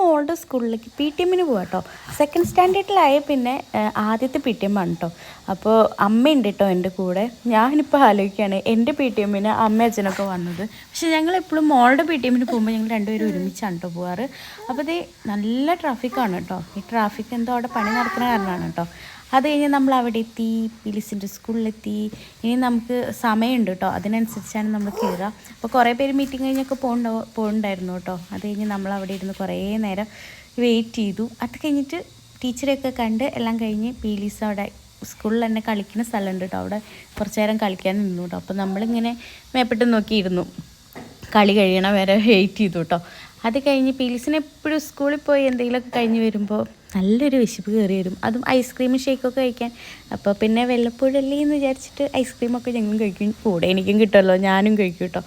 മോളുടെ സ്കൂളിലേക്ക് P T എമ്മിന് പോകാം കേട്ടോ സെക്കൻഡ് സ്റ്റാൻഡേർഡിലായ പിന്നെ ആദ്യത്തെ പി ടി എം ആണ് കേട്ടോ അപ്പോൾ അമ്മയുണ്ട് കേട്ടോ എന്റെ കൂടെ. ഞാനിപ്പോൾ ആലോചിക്കുകയാണ് എന്റെ പി ടി എമ്മിന് അമ്മ അച്ഛനൊക്കെ വന്നത്. പക്ഷെ ഞങ്ങൾ എപ്പോഴും മോളുടെ പി ടി എമ്മിന് പോകുമ്പോൾ ഞങ്ങൾ രണ്ടുപേരും ഒരുമിച്ചാണ് കേട്ടോ പോകാറ് അപ്പോൾ ഇത് നല്ല ട്രാഫിക്കാണ് കേട്ടോ ഈ ട്രാഫിക് എന്തോ അവിടെ പണി നടക്കുന്ന കാരണമാണ് കേട്ടോ അത് കഴിഞ്ഞ് നമ്മൾ അവിടെ എത്തി പിലിസിന്റെ സ്കൂളിലെത്തി. ഇനി നമുക്ക് സമയമുണ്ട് കേട്ടോ അതിനനുസരിച്ചാണ് നമ്മൾ കയറുക. അപ്പോൾ കുറേ പേര് മീറ്റിംഗ് കഴിഞ്ഞൊക്കെ പോകണ്ടോ പോകണ്ടായിരുന്നു കേട്ടോ അത് കഴിഞ്ഞ് നമ്മൾ അവിടെ ഇരുന്ന് കുറേ നേരം വെയിറ്റ് ചെയ്തു. അത് കഴിഞ്ഞിട്ട് ടീച്ചറെയൊക്കെ കണ്ട് എല്ലാം കഴിഞ്ഞ് പീലീസ് അവിടെ സ്കൂളിൽ തന്നെ കളിക്കുന്ന സ്ഥലമുണ്ട് കേട്ടോ അവിടെ കുറച്ച് നേരം കളിക്കാൻ നിന്നു കേട്ടോ അപ്പോൾ നമ്മളിങ്ങനെ മേപ്പിട്ട് നോക്കിയിരുന്നു. കളി കഴിയണ വരെ വെയിറ്റ് ചെയ്തു കേട്ടോ അത് കഴിഞ്ഞ് പീലീസിന് എപ്പോഴും സ്കൂളിൽ പോയി എന്തെങ്കിലുമൊക്കെ കഴിഞ്ഞ് വരുമ്പോൾ നല്ലൊരു വിശപ്പ് കയറി വരും. അതും ഐസ്ക്രീം ഷേക്കൊക്കെ കഴിക്കാൻ. അപ്പോൾ പിന്നെ വല്ലപ്പോഴല്ലേ എന്ന് വിചാരിച്ചിട്ട് ഐസ്ക്രീമൊക്കെ ഞങ്ങളും കഴിക്കും. കൂടെ എനിക്കും കിട്ടുമല്ലോ ഞാനും കഴിക്കും കേട്ടോ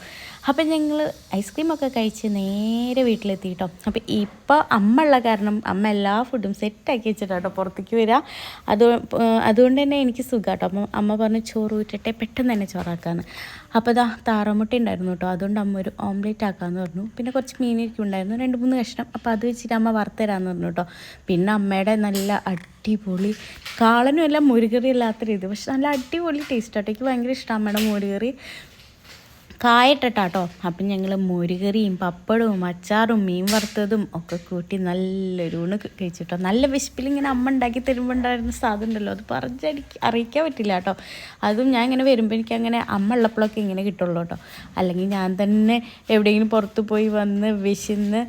അപ്പം ഞങ്ങൾ ഐസ്ക്രീമൊക്കെ കഴിച്ച് നേരെ വീട്ടിലെത്തി കേട്ടോ അപ്പം ഇപ്പോൾ അമ്മ ഉള്ള കാരണം അമ്മ എല്ലാ ഫുഡും സെറ്റാക്കി വെച്ചിട്ടാണ് കേട്ടോ പുറത്തേക്ക് വരിക അത് അതുകൊണ്ട് തന്നെ എനിക്ക് സുഖം കേട്ടോ അപ്പം അമ്മ പറഞ്ഞു ചോറ് ഊറ്റട്ടെ പെട്ടെന്ന് തന്നെ ചോറാക്കാന്ന്. അപ്പോൾ ഇതാ താറാമുട്ട ഉണ്ടായിരുന്നു കേട്ടോ അതുകൊണ്ട് അമ്മ ഒരു ഓംലേറ്റ് ആക്കാമെന്ന് പറഞ്ഞു. പിന്നെ കുറച്ച് മീനൊക്കെ ഉണ്ടായിരുന്നു രണ്ട് മൂന്ന് കഷ്ണം. അപ്പോൾ അത് വെച്ചിട്ട് അമ്മ വറുത്തരാമെന്ന് പറഞ്ഞു കേട്ടോ പിന്നെ അമ്മയുടെ നല്ല അടിപൊളി കാളനും എല്ലാം മുരുകറി അല്ലാത്ത രീതി. പക്ഷെ നല്ല അടിപൊളി ടേസ്റ്റ് ആട്ടോ എനിക്ക് ഭയങ്കര ഇഷ്ടമാണ് അമ്മയുടെ മുരുകറി കായട്ടിട്ടാട്ടോ അപ്പം ഞങ്ങൾ മുരുകറിയും പപ്പടവും അച്ചാറും മീൻ വറുത്തതും ഒക്കെ കൂട്ടി നല്ലൊരു ഊണ് കഴിച്ചിട്ടോ. നല്ല വിശപ്പിൽ ഇങ്ങനെ അമ്മ ഉണ്ടാക്കി തരുമ്പോൾ ഉണ്ടായിരുന്ന സാധനം ഉണ്ടല്ലോ. അത് പറഞ്ഞടിക്ക് അറിയിക്കാൻ പറ്റില്ല കേട്ടോ അതും ഞാൻ ഇങ്ങനെ വരുമ്പോൾ എനിക്ക് അങ്ങനെ അമ്മ ഉള്ളപ്പോഴൊക്കെ ഇങ്ങനെ കിട്ടുള്ളൂ കേട്ടോ അല്ലെങ്കിൽ ഞാൻ തന്നെ എവിടെയെങ്കിലും പുറത്ത് പോയി വന്ന് വിശന്ന്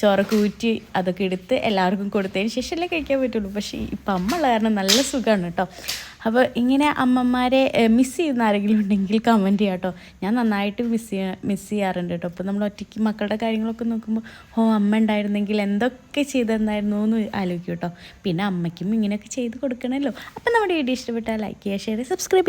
ചോറ് കൂറ്റി അതൊക്കെ എടുത്ത് എല്ലാവർക്കും കൊടുത്തതിന് ശേഷമല്ലേ കഴിക്കാൻ പറ്റുള്ളൂ. പക്ഷേ ഇപ്പം അമ്മ ഉള്ള കാരണം നല്ല സുഖമാണ് കേട്ടോ. അപ്പോൾ ഇങ്ങനെ അമ്മമാരെ മിസ് ചെയ്യുന്ന ആരെങ്കിലും ഉണ്ടെങ്കിൽ കമന്റ് ചെയ്യാം കേട്ടോ ഞാൻ നന്നായിട്ട് മിസ് ചെയ്യാ മിസ് ചെയ്യാറുണ്ട് കേട്ടോ അപ്പോൾ നമ്മൾ ഒറ്റയ്ക്ക് മക്കളുടെ കാര്യങ്ങളൊക്കെ നോക്കുമ്പോൾ ഓ അമ്മ ഉണ്ടായിരുന്നെങ്കിൽ എന്തൊക്കെ ചെയ്തെന്നായിരുന്നു? എന്ന് ആലോചിക്കും കേട്ടോ പിന്നെ അമ്മയ്ക്കും ഇങ്ങനെയൊക്കെ ചെയ്ത് കൊടുക്കണമല്ലോ അപ്പോൾ നമ്മുടെ വീഡിയോ ഇഷ്ടപ്പെട്ടാൽ ലൈക്ക് ചെയ്യുക ഷെയർ സബ്സ്ക്രൈബ്